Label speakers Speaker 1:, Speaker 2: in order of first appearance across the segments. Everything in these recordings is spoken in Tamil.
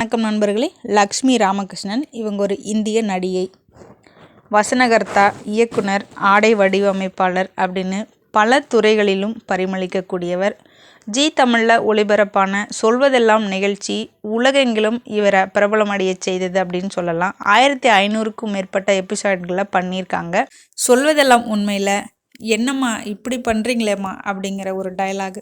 Speaker 1: வணக்கம் நண்பர்களே. லக்ஷ்மி ராமகிருஷ்ணன் இவங்க ஒரு இந்திய நடிகை. வசனகர்த்தா இயக்குனர் ஆடை வடிவமைப்பாளர் அப்படின்னு பல துறைகளிலும் பரிமளிக்கக்கூடியவர். ஜி தமிழில் ஒளிபரப்பான சொல்வதெல்லாம் நிகழ்ச்சி உலகெங்கிலும் இவரை பிரபலமடைய செய்தது அப்படின்னு சொல்லலாம். ஆயிரத்தி ஐநூறுக்கும் மேற்பட்ட எபிசோட்களை பண்ணியிருக்காங்க. சொல்வதெல்லாம் உண்மையில் என்னம்மா இப்படி பண்ணுறீங்களேம்மா அப்படிங்கிற ஒரு டயலாக்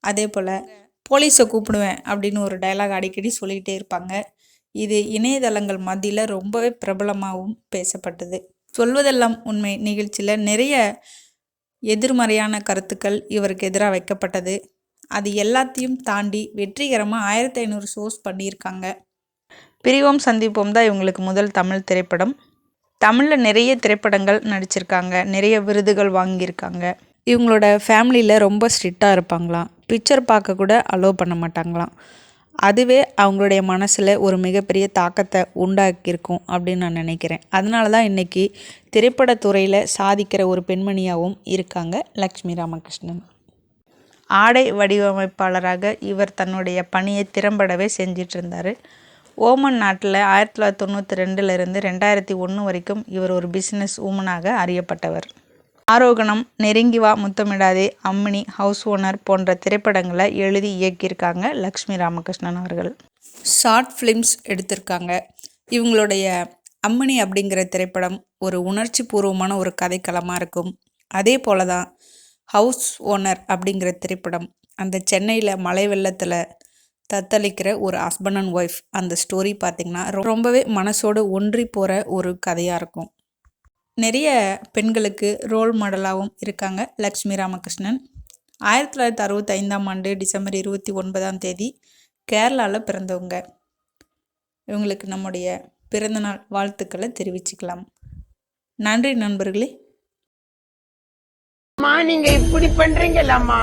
Speaker 1: அதே போல் போலீஸை கூப்பிடுவேன் அப்படின்னு ஒரு டைலாக் அடிக்கடி சொல்லிகிட்டே இருப்பாங்க. இது இணையதளங்கள் மத்தியில் ரொம்பவே பிரபலமாகவும் பேசப்பட்டது. சொல்வதெல்லாம் உண்மை நிகழ்ச்சியில் நிறைய எதிர்மறையான கருத்துக்கள் இவருக்கு எதிராக வைக்கப்பட்டது. அது எல்லாத்தையும் தாண்டி வெற்றிகரமாக ஆயிரத்தி ஐநூறு ஷோஸ் பண்ணியிருக்காங்க. பிரிவோம் சந்திப்போம் தான் இவங்களுக்கு முதல் தமிழ் திரைப்படம். தமிழில் நிறைய திரைப்படங்கள் நடிச்சிருக்காங்க. நிறைய விருதுகள் வாங்கியிருக்காங்க. இவங்களோட ஃபேமிலியில் ரொம்ப ஸ்ட்ரிக்டாக இருப்பாங்களாம் பிக்சர் பார்க்க கூட அலோவ் பண்ண மாட்டாங்களாம். அதுவே அவங்களுடைய மனசில் ஒரு மிகப்பெரிய தாக்கத்தை உண்டாக்கியிருக்கும் அப்படின்னு நான் நினைக்கிறேன். அதனால தான் இன்றைக்கி திரைப்படத்துறையில் சாதிக்கிற ஒரு பெண்மணியாகவும் இருக்காங்க லக்ஷ்மி ராமகிருஷ்ணன். ஆடை வடிவமைப்பாளராக இவர் தன்னுடைய பணியை திறம்படவே செஞ்சிட்டு இருந்தார் ஓமன் நாட்டில் ஆயிரத்தி தொள்ளாயிரத்தி தொண்ணூற்றி ரெண்டுலேருந்து ரெண்டாயிரத்தி ஒன்று வரைக்கும் இவர் ஒரு பிஸ்னஸ் உமனாக அறியப்பட்டவர். ஆரோகணம் நெருங்கி வா முத்தமிடாதே அம்மினி ஹவுஸ் ஓனர் போன்ற திரைப்படங்களை எழுதி இயக்கியிருக்காங்க லக்ஷ்மி ராமகிருஷ்ணன் அவர்கள். ஷார்ட் ஃபிலிம்ஸ் எடுத்திருக்காங்க. இவங்களுடைய அம்மினி அப்படிங்கிற திரைப்படம் ஒரு உணர்ச்சி பூர்வமான ஒரு கதைக்களமாக இருக்கும். அதே போல தான் ஹவுஸ் ஓனர் அப்படிங்கிற திரைப்படம் அந்த சென்னையில் மலை வெள்ளத்தில் தத்தளிக்கிற ஒரு ஹஸ்பண்ட் அண்ட் ஒய்ஃப் அந்த ஸ்டோரி பார்த்திங்கன்னா ரொம்பவே மனசோடு ஒன்றி போகிற ஒரு கதையாக இருக்கும். நிறைய பெண்களுக்கு ரோல் மாடலாகவும் இருக்காங்க லக்ஷ்மி ராமகிருஷ்ணன். ஆயிரத்தி தொள்ளாயிரத்தி அறுபத்தி ஐந்தாம் ஆண்டு டிசம்பர் இருபத்தி ஒன்பதாம் தேதி கேரளாவில் பிறந்தவங்க. இவங்களுக்கு நம்முடைய பிறந்தநாள் வாழ்த்துக்களை தெரிவிச்சுக்கலாம். நன்றி நண்பர்களே.
Speaker 2: அம்மா நீங்க இப்படி பண்றீங்கல்லம்மா